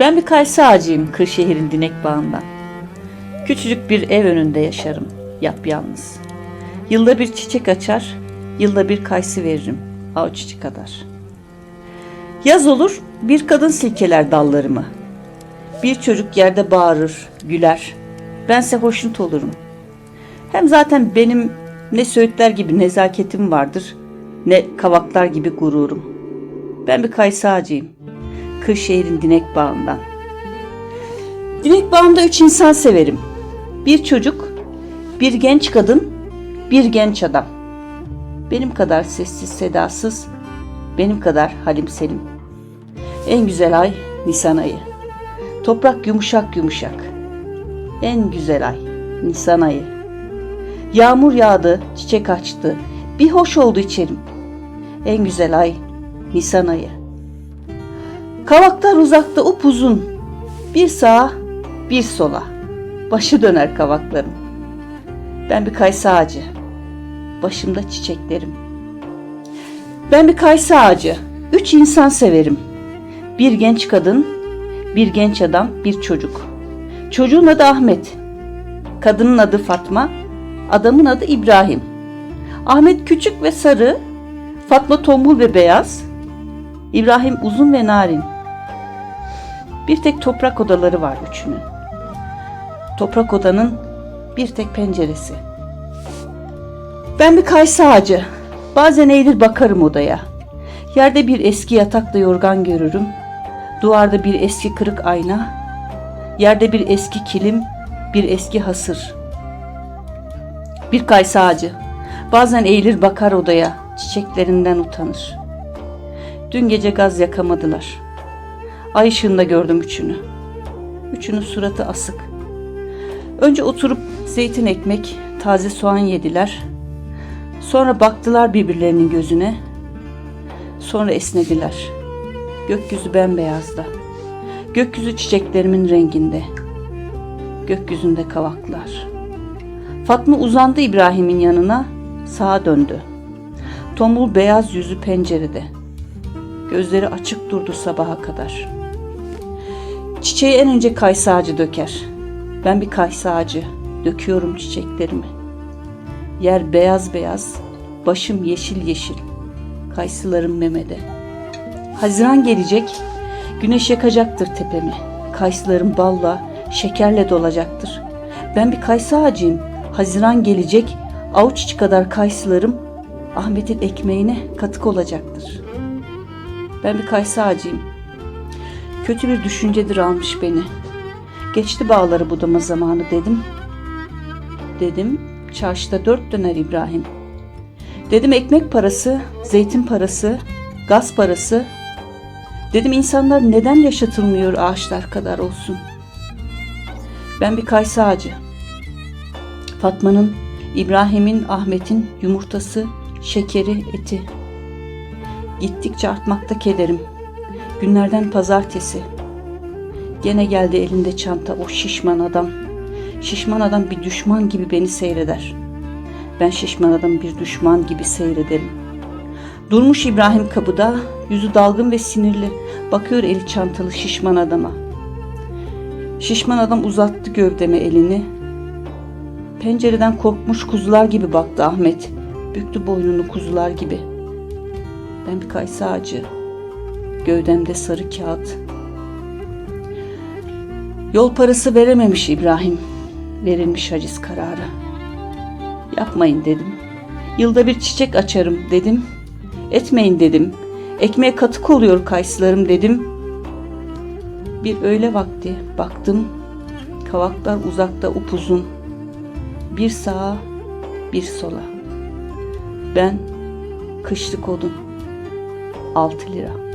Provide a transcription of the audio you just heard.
Ben bir kayısı ağacıyım Kırşehir'in dinek bağından. Küçücük bir ev önünde yaşarım, yapyalnız. Yılda bir çiçek açar, yılda bir kayısı veririm, avuç içi kadar. Yaz olur, bir kadın silkeler dallarımı. Bir çocuk yerde bağırır, güler. Bense hoşnut olurum. Hem zaten benim ne söğütler gibi nezaketim vardır, ne kavaklar gibi gururum. Ben bir kayısı ağacıyım. Kırşehir'in dinek bağından. Dinek bağında üç insan severim. Bir çocuk, bir genç kadın, bir genç adam. Benim kadar sessiz sedasız, benim kadar halim selim. En güzel ay Nisan ayı. Toprak yumuşak yumuşak. En güzel ay Nisan ayı. Yağmur yağdı, çiçek açtı. Bir hoş oldu içerim. En güzel ay Nisan ayı. Kavaklar uzakta upuzun. Bir sağa, bir sola. Başı döner kavakların. Ben bir kayısı ağacı. Başımda çiçeklerim. Ben bir kayısı ağacı. Üç insan severim. Bir genç kadın, bir genç adam, bir çocuk. Çocuğun adı Ahmet. Kadının adı Fatma, adamın adı İbrahim. Ahmet küçük ve sarı, Fatma tombul ve beyaz, İbrahim uzun ve narin. Bir tek toprak odaları var üçünün. Toprak odanın bir tek penceresi. Ben bir kayısı ağacı. Bazen eğilir bakarım odaya. Yerde bir eski yatakla yorgan görürüm. Duvarda bir eski kırık ayna. Yerde bir eski kilim, bir eski hasır. Bir kayısı ağacı. Bazen eğilir bakar odaya, çiçeklerinden utanır. Dün gece gaz yakamadılar. Ay ışığında gördüm üçünü. Üçünün suratı asık. Önce oturup zeytin ekmek, taze soğan yediler. Sonra baktılar birbirlerinin gözüne. Sonra esnediler. Gökyüzü bembeyazdı. Gökyüzü çiçeklerimin renginde. Gökyüzünde kavaklar. Fatma uzandı İbrahim'in yanına, sağa döndü. Tombul beyaz yüzü pencerede. Gözleri açık durdu sabaha kadar. Çiçeği en önce kayısı ağacı döker. Ben bir kayısı ağacı, döküyorum çiçeklerimi. Yer beyaz beyaz, başım yeşil yeşil. Kayısılarım memede. Haziran gelecek, güneş yakacaktır tepemi. Kayısılarım balla, şekerle dolacaktır. Ben bir kayısı ağacıyım. Haziran gelecek, avuç içi kadar kayısılarım Ahmet'in ekmeğine katık olacaktır. Ben bir kayısı ağacıyım. Kötü bir düşüncedir almış beni. Geçti bağları budama zamanı dedim. Dedim çarşıda dört döner İbrahim. Dedim ekmek parası, zeytin parası, gaz parası. Dedim insanlar neden yaşatılmıyor ağaçlar kadar olsun. Ben bir kayısı ağacı. Fatma'nın, İbrahim'in, Ahmet'in yumurtası, şekeri, eti. Gittikçe artmakta kederim. Günlerden pazartesi. Gene geldi elinde çanta o şişman adam. Şişman adam bir düşman gibi beni seyreder. Ben şişman adam bir düşman gibi seyrederim. Durmuş İbrahim kapıda, yüzü dalgın ve sinirli. Bakıyor eli çantalı şişman adama. Şişman adam uzattı gövdeme elini. Pencereden korkmuş kuzular gibi baktı Ahmet. Büktü boynunu kuzular gibi. Ben bir kayısı ağacı. Gövdemde sarı kağıt. Yol parası verememiş İbrahim. Verilmiş haciz kararı. Yapmayın dedim. Yılda bir çiçek açarım dedim. Etmeyin dedim. Ekmeğe katık oluyor kayısılarım dedim. Bir öğle vakti baktım. Kavaklar uzakta upuzun. Bir sağa bir sola. Ben kışlık odun. 6 lira.